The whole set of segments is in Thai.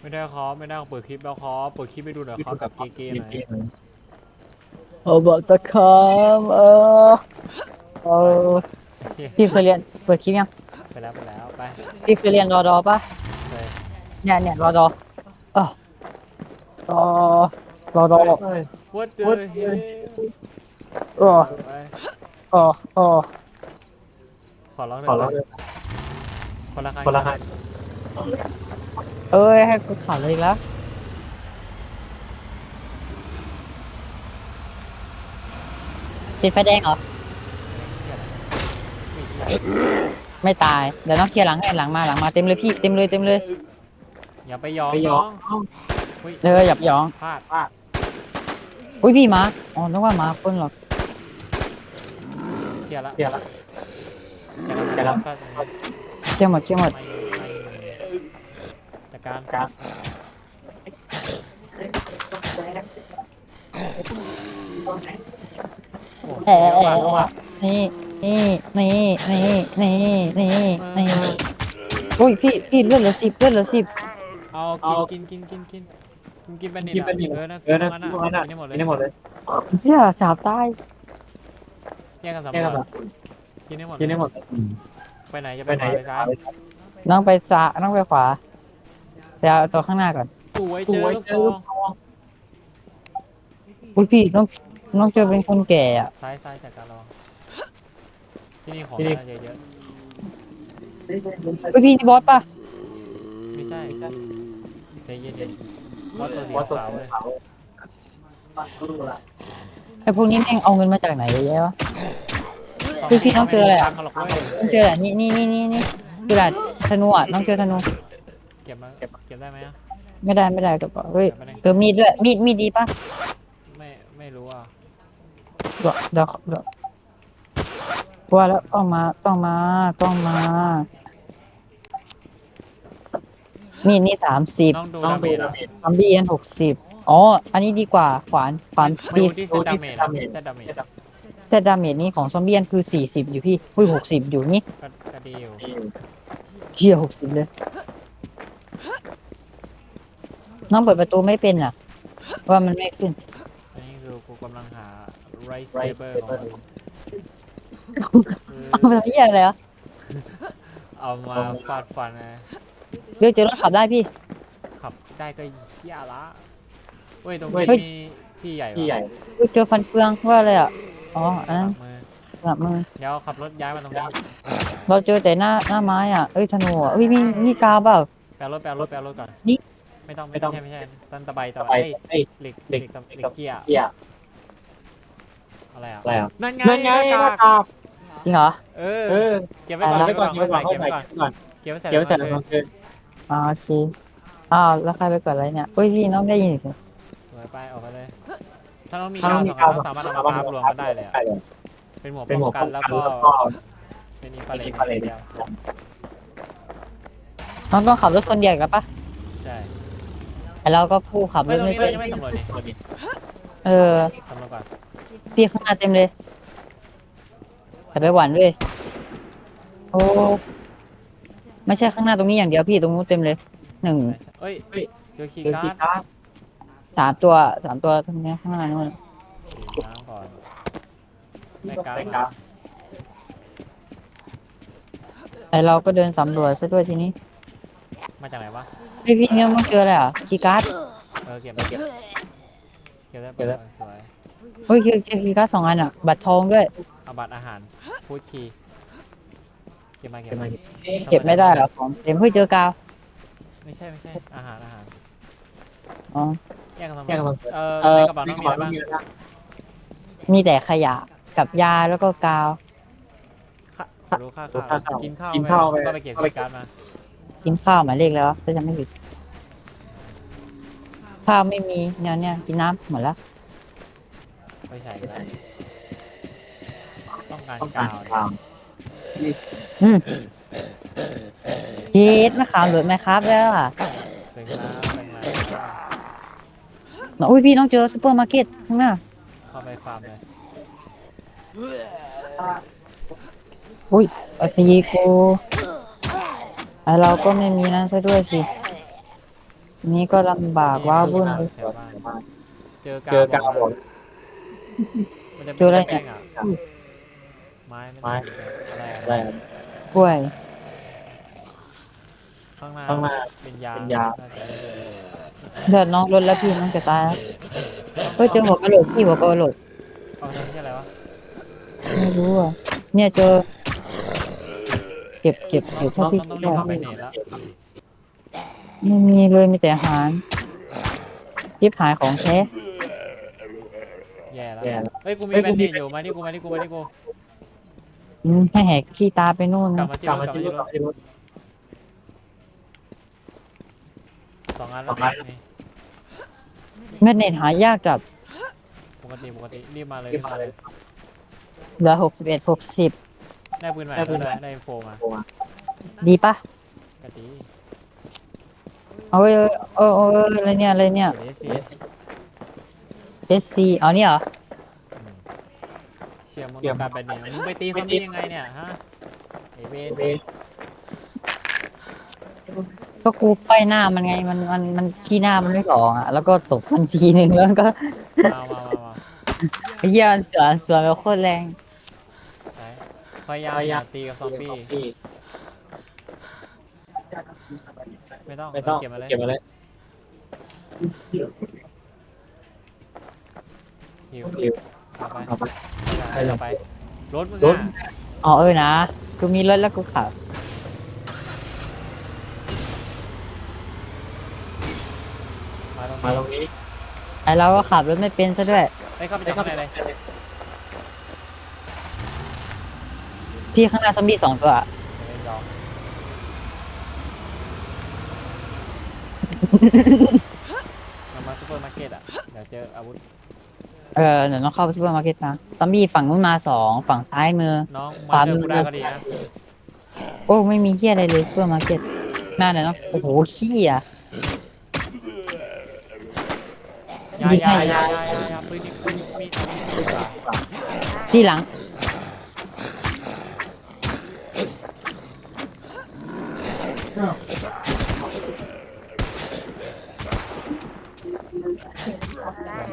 ไม่ได้ครับไม่ได้เปิดคลิปแล้วครับเปิดคลิปไปดูหน่อยครับกับเกเกหน่อยโอ้บอกตะคามเออเออโอเคพี่เคยเรียนเปิดคลิปยังไปแล้วไปแล้วไปพี่เคยเรียนรอดอปะเลยเนี่ยเนี่ยรอดออ๋อรอรอดอวัดเจอ What เฮ้ยเออไปเออเออขอร้องหขอน่ร้อองยคนละครั้งคนละครั้ง เอ้ยให้กูข่าวเลยอีกแล้วติดไฟแดงเหรอ ไม่ตาย เดี๋ยวน้องเคลียร์หลังให้หลังมาหลังมาเต็มเลยพี่เต็มเลยเต็มเลย อย่าไปยอมไปยน้ออม งอุ้ยเอออย่าไปหยองพลาดอุ้ยพี่หมาอ๋อนึกว่าหมาคนหรอกเคลียร์ละเดี๋ยวละเคลียร์ละเคลียร์ละก็เคลียร์หมดเคลียร์หมดไม่ไม่ จัดการการโอ้เอะเอะเดี๋ยวเอะว่ะเดี๋ยวว่ะนี่นี่นี่นี่นี่นี่นี่อุ้ยพี่พี่เลือดเหลือสิบเลือดเหลือสิบเอากินกินกินกินกินกินเป็นนิดกินเป็นนิดเออนะเออนะกินพวกนั้นอะกินให้หมดเลยกินได้หมดเลยเฮียสาบตายแยกกันสำแค่รกันวแบจบกินให้หมดกินได้หมดไปไหนจะไปไปไหไหนนไปซ้ายน้องไปซ้ายน้องไปขวา เดี๋ยวเอาตัวข้างหน้าก่อน สวยสเจอวยลูกเจซออลูงกซองอุ้ยพี่น้องน้องเจอเป็นคนแก่อะซ้ายซ้ายจัดการรอที่นี่ของที่นี่ น่าจะเยอะอุ้ยพี่นี่บอสป่ะไม่ใช่ใจเย็นๆว่าตัวสีว่าตัวขาวเลยขาวไอ้พวกนี้แม่งเอาเงินมาจากไหนเยอะแยะวะ พี่พี่น้องเจออะไรอะตังค์เขาหรอกเว้ยน้องเจออะไรนี่นี่นี่นี่นี่คืออะไรธนูอะน้องเจอธนูเก็บมาเก็บเก็บได้ไหมอะไม่ได้ไม่ได้กับเฮ้ยเก็บไปไหนเจอมีดด้วยมีดมีดดีป่ะไม่ไม่รู้อะเดี๋ยวเดี๋ยวเดี๋ยวว่าแล้วต้องมาต้องมาต้องมา มีดนี่สามสิบต้องดูต้องดาเมดูจดาอะเมจซอมบี้อันหกสิบอ๋อ อันนี้ดีกว่าขวานขวานไม่ดีดูที่เซตดาเมจอะดูที่เซตดาเมจแต่ดาเมจนี่ของซอมบี้อันคือสี่สิบอยู่พี่อุ้ยหกสิบอยู่นี่ก็ก็ดีอยู่เฮียหกสิบเลย น้องเปิดประตูไม่เป็นอะ ว่ามันไม่ขึ้น อันนี้คือกูกำลังหาไรเซไรเบอร์เบอร์เอาไปทำเฮียอะไรอะเอามาฟาดฟันไงเดี๋ยวเจอรถขับได้พี่ ขับได้ก็เหี้ยละเว้ยตรงเว้นี้ย มีที่ใหญ่ที่ใหญ่เฮ้ยเจอฟันเฟืองว่าอะไรอะ อ๋ออันนั้นมือหลับมือ เดี๋ยวขับรถย้ายมาตรงนี้เราเจอแต่หน้าหน้าไม้อะ เอ้ยธนูอะเอ้ยมีมีกาวเปล่า แปลรถแปลรถแปลรถก่อนนี่ไม่ต้องไม่ไม่ต้ต้อองงไม่ใช่ไม่ใช่ตันตะไบตะไปไบเอ้ยเอ้ยเหล็กเหล็กเหล็กเหล็กเหล็กเกียร์เกียร์อะไรอะอะไรอะนั่นไงนั่นไงหน้ากากจริงเหรอเอเอออเก็บไว้ก่อนไว้ก่อนเก็บไว้ไว้ก่ก่ออนนไว้เก็บไว้ก่อนก่อนเก็บไว้ใส่เดี๋ยวแต่ไว้ละก่คอนนคืออ๋อโอเคอ้าวแล้วใครไปกดอะไรเนี่ยเฮ้ยพี่น้องได้ยินอีกสวยไปออกไปเลย ถ้าเรามีถ้าคาวเรามีสองกาวอันเราสามารถเอามาพาบรวมกันได้เลยอะได้เลยเป็นหมวกเป็นหมป้วอกงกันแล้วก็แล้วก็เป็นอินฟไปราเรที่ดทะเลเดียว น้องต้องขับรถคนเดียวอีกแล้วปะใช่แต่เราก็ผู้ขับรไม่ถตรงไม่นี้เป็เรานยังไม่สำรวจนี่เออ สำรวจก่อนพี่ข้างหน้าเต็มเลยแต่ไปหวานด้วยโอ้ไม่ใช่ข้างหน้าตรงนี้อย่างเดียวพี่ตรงนู้นเต็มเลยหนึ่งเอ้ยเจอคีย์คือการ์กีดตาร์สามตัวสามตัวตรงนี้ข้างหน้านู่นฉีดน้ำก่อนไม่การ์ไปดกรามาฟแต่เราก็เดินสำรวจซะด้วยทีนี้ มาจากไหนวะ ไอยพี่เนี่ยมันเจออะไรอะคีย์การ์ดเออเก็บไปเก็บ เก็บได้ไปเลยสวย เฮ้ยเจอเจอคีย์การ์ดสองอันอะ บัตรทองด้วย เอาบัตรอาหารฟูดคีย์เก็บมาเก็บเป็นมาไงเก็บไม่ได้เหรอของเต็มเฮ้ยเจอกาว ไม่ใช่ไม่ใช่ อาหารอาหารอ๋อ แยกกันทำไมแยกกันทำไม เออเออในกระเป๋าน้องมีอะไรบ้างมีแต่ขยะกับยาแล้วก็กาวค่าขอรู้ค่าข้าวกินข้าวกินข้าวไปไปก็ไปเก็บคีย์การ์ดมา กินข้าวหมายเลขแล้วก็จะไม่ผิดข้าวไม่มีเนี่ยเนี่ยกินน้ำหมดแล้วไปใส่เลยต้องการต้องการกาวกาวอืมเย็ดมะขามหลุดไหมครับแล้วอะเป็นน้ำเป็นอะไรอุ้ยพี่ต้องเจอซูเปอร์มาร์เก็ตข้างหน้าเข้าไปฟาร์มเลยอุ้ยปฏิกู ไอเราก็ไม่มีนั่นซะด้วยสิ นี่ก็ลำบากว่าวุ่นเลยแถวบ้านเจอกาเจอกาวบบออก กมันจะเจออะไรแป้เนี่ยงอะไม้ไม่ไม้ อะไรอะไรอะไรกล้วย ข้างหน้าข้างหน้าเป็นยาเป็นยาน่จะเดือดน้องรถแล้วพี่น้องจะตายแล้วเฮ้ยเจอหัวกระโหลกพี่หัวกระโหลกเอาเรื่องที่อะไรวะ ไม่รู้อะ เนี่ยเจอเก็บเก็บต้อเก็งบเท่าต้องที่ต้องได้รีบกลับไปเน็ตแล้วไม่มีเลยมีแต่อาหารยิบหายของแท้แย่แล้วแย่แล้วเฮ้ยกูมีเฮ้ยแบกูนเนมีตอยู่มาที่กูมาที่กูมาที่กูอืมให้แหกขี้ตาไปนู่นกลับนะมาที่กลับรมาถกลับที่มารที่ถรกลับถมาที่รถ สองอันสแล้อวงอัน นี่แม่เน็ตหายากจัดปกติปกติรีบมาเลยรีบมาเลยเหลือหกสิบเอ็ดหกสิบ ได้ปืนใหม่ได้ปืแล้วนใหม่ ได้ได้โฟมาดีปะกะทิเอาเว้ยเออเออเอออะไรเนี่ยอะไรเนี่ย เอสซี SC เอาเนี่ยเหรอเชียร์มึงต้องการแบนเนตมึงไปตีคนนี้ยังไงเนี่ยฮะไอเวนเบสก็กูไฟหน้ามันไงมันมันมันขี้หน้ามันไม่ออกอะแล้วก็ตบมันทีหนึ่งแล้วก็มามามามา ไอ้เหี้ยมันเสือเสือแบบโคตรแรงไหน พยายามอย่าตีกับซอมบี้ไม่ต้องไม่ต้องเก็บมาเลยเก็บมาเลยหิวหิวเอาไปเอาไปเอาไปรถมึงรถอะอ๋อเออนะกูมีรถแล้วกูขับมาตรงมาตรนี้งนี้ไอเราก็ขับรถไม่เป็นซะด้วยไปเข้าไปจากข้างในเลย พี่ข้างหน้าซอมบี้สองตัวอะเดี๋ยวไม่ยอมเรามาซูเปอร์มาร์เก็ตอะ เดี๋ยวเจออาวุธ เออเดี๋ยวต้องเข้าซูเปอร์มาร์เก็ตนะซอมบี้ฝั่งนู้นมาสองฝั่งซ้ายมือ น้องขวามาเจอมือกูได้ก็ดีนะ โอ้ไม่มีเฮียอะไรเลยซูเปอร์มาร์เก็ตแม่เดี๋ยวเนาะโอ้โหขี้อะยายายายายายาปืนนี่ปืนมีดมีดดีกว่าที่หลัง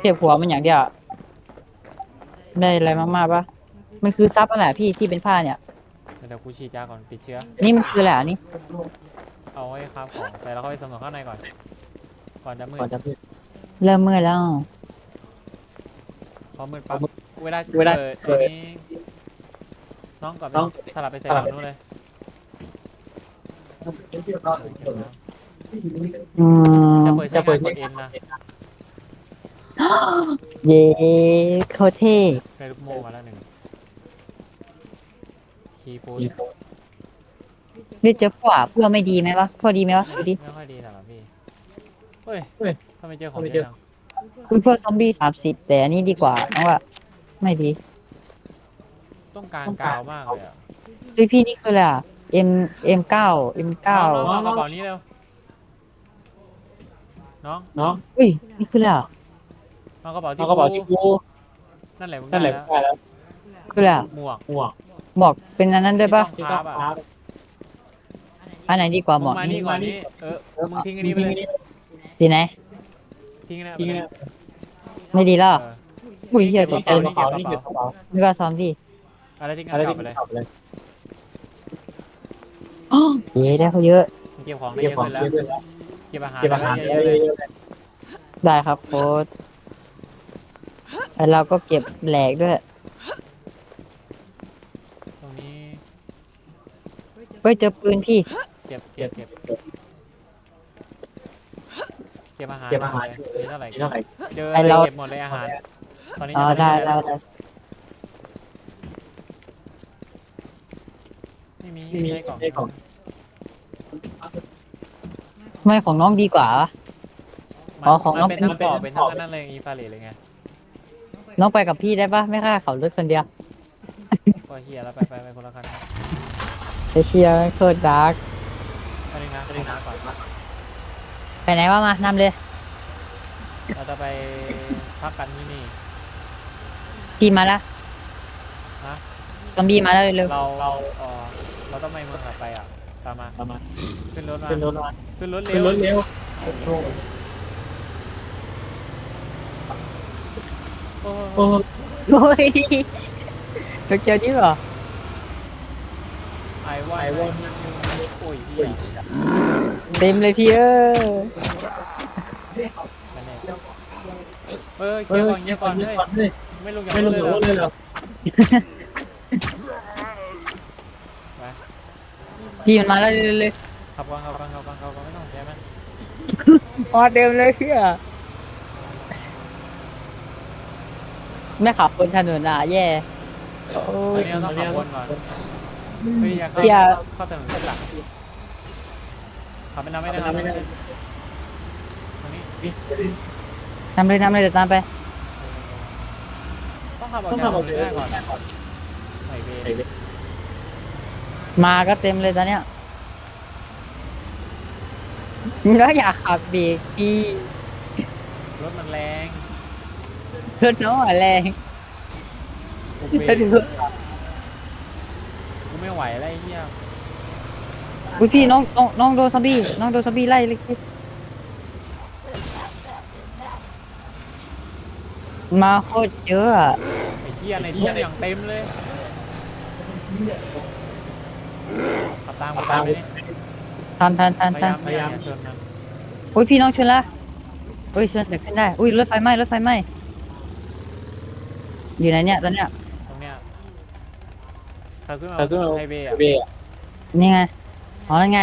เก็บหัวมันอย่างเดียวอะได้อะไรมากๆปะมันคือซับอะไรพี่ที่เป็นผ้าเนี่ย เดี๋ยวกูฉีดยาก่อนติดเชื้อ นี่มันคืออะไรอะนี่เอาไว้ครับของแต่เราเข้าไปสำรวจข้างในก่อน ก่อนจะมืก่อนดจะพูดเริ่มเมื่อยแล้ว พอมืดปั๊บเวลาเวลาเปิดอันนี้น้องก่อนน้อง สลับไปใส่สลับฝั่งนู้นเลย อืมจะเปิดจะจะเปิเปิดดกดเอ็นนะเย้โคตรเท่ได้ลูกโม่มาแล้วหนึ่งคีย์โฟนนี่เจอพวกเพื่อไม่ดีไหมวะพวกดีไหมวะดูดิไม่ค่อยดีสำหรับพี่เฮ้ยเฮ้ยทำไมเจอของทำไมเยเจออะจังคือพวกซอมบี้สามสิบแต่อันนี้ดีกว่าน้องว่า ไม่ดีต้องการกาวมากเลยอะด้วยพี่นี่คืออะไรอะ M M เก้า M เก้าน้องๆเอากระเป๋านี้เร็วน้องเนาะอุ้ยนี่คืออะไรอะเอากระเป๋าที่เอากระเป๋าที่กูนั่นแหละมึงนั่นแหละได้ได้แล้วคืออะไรอะหมวกหมวกหมวกเป็นอันนั้นด้วยปะที่ต้องครับอะอันไหนดีกว่าหมมึวงกมานี้นี่ก่อนนี่เออมึงทิ้งอันนี้ไปเลยดีไหนทิ้งอันนี้ที่ไปนี่เลยไม่ดีแล้วเอออุ้ยเฮียตกกใจระเป๋านี่เก็บกระเป๋านึกว่าซ้อมดิอะไรทิ้งอัอะนไรกลัที่บไปเลยขับ เลยอ๋อเย้ได้เขาเยอะมึงเก็บของได้เก็เยบอะของขึ้นแล้ว เยอะแล้วเก็บอาหารเก็บอาหารได้เยเยอะๆเลยอะได้ครับโค้ดแล้วเราก็เก็บแหลกด้วย ตรงนี้เฮ้ยเจอปืนพี่ เก็บเก็บเก็บเก็บอาหารเก็บอาหารเลยมีเท่าไหร่นี่เท่าไหร่เจอไอ้เรา เก็บหมดเลยอาหาร ตอนนี้อ๋อยังม่ได้เจได้อได้ มีไม่มีใช่กล่องใช่กล่องทำไมของน้องดีกว่ามันอ๋อของน้องเป็นนทั้งปอเป็นทั้งนั่นเลยอีฟาเรตเลยไงน้องไปกับพี่ได้ปะไม่ค่าเขารถคนเดียวก็เฮียแล้วไปไปไปคนละคันนะไปเชียร์โคตรดาร์กอันนึงนะอันนึงนะก่อนไปไหนว่ามานำเลย เราจะไปพักกันที่นี่ พี่มาละฮะ ซอมบี้มาแล้วเร็วเราเราเออ เราต้องไปเมืองถัดไปอะ ตามมา ประมาณขึ้นรถมาขึ้นรถมาขึ้นรถขึ้นรถเร็วเร็วหโอ้โอ้โอ้ยตัวเกียวนี่เหรอไอว่าไอว่าโอ้ยพี่เต็มเลยพี่เออกันเนี่ยเออเคลียร์ก่อนเคลียร์ก่อนเลยเลยไม่ลงจากไม่รลถงเลยเหรอเลยเหรอ พี่มันมาแล้วเลยเลยขับก่อนขับก่อนขับก่อนขับก่อนไม่ต้องแย่มันอ๋อเต็มเลยพี่อะไม่ขับคนถนนอะแย่โอ้ตอนยนี้เราต้องขับวนก่อนเฮ้ยอยากเข้าเสียเข้าถนนเส้นหลักขับไปนำไม่ได้ขับไม่ได้ตรงนี้ทำเลยทำเลยเดี๋ยวตามไปต้องขับออกต้องจากทำถอะนไรนได้ก่อนไฮเวย์ มาก็เต็มเลยตอนเนี้ยก็อยากขับเบรกพี่รถมันแรงรถน้องอะแรงกูรเบรถกรถกูไม่ไหวแล้วไอ้เหี้ยอุ้ยพี่น้องน้องน้องโดนซอมบี้น้องโดนซอมบี้ไล่เลยมาโคตรเยอะอะ ไอ้เหี้ยในทุ่งอย่างเต็มเลย ขับตามกูตามไปนี่ทันทันทันพยาทัยานมพยายามชนมันอุ้ยพี่น้องชนละอุ้ยชนแต่ขึ้นได้ อุ้ยรถไฟไหม้รถไฟไหม้อยู่ไหนเนี่ยตอนเนี้ยตรงเนี้ยขับขึ้นมาแต่ก็ไฮเวย์อะเบย์นี่ไงอ๋อนั่นไง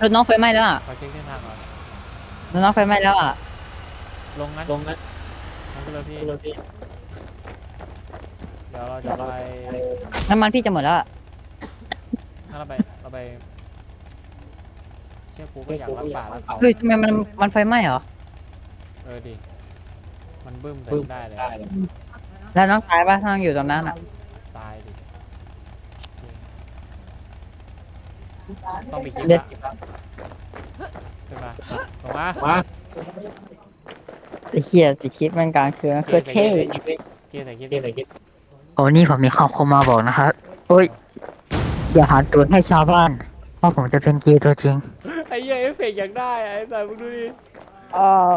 รถน้องไฟไหม้แล้วอะขอเช็คเส้นทางก่อนรถน้องไฟไหม้แล้วอะลงงั้นลงนะลงไปเลยพี่ตัวที่ เดี๋ยวเราจะไปน้ำมันพี่จะหมดแล้วอะงั้นเราไปเราไปเชื่อกูก็อยากรักป่ารักเขาเฮ้ยทำไมมันมันไฟไหม้เหรอ เออดิมันบึ้มใส่ปึ๊บได้เลยได้เลยแล้วน้องตายป่ะถ้าน้องอยู่ตรงนั้นอะ ตายดิต้องมีคลิปเดี๋ยวละขึ้นมาลงมามาไอ้เหี้ยติดคลิปมันกลางคืนมันคือเท่ เกียร์ใส่คลิปเกี่ยวกับคิด โอ้นี่ผมมีครอบครัวมาบอกนะครับโอ้ย อย่าหาตัวให้ชาวบ้านเพราะผมจะเป็นเกย์ตัวจริง ไอ้เหี้ยเอฟเฟกต์อยากได้อะไอ้สัสมึงดูดิอ๋อ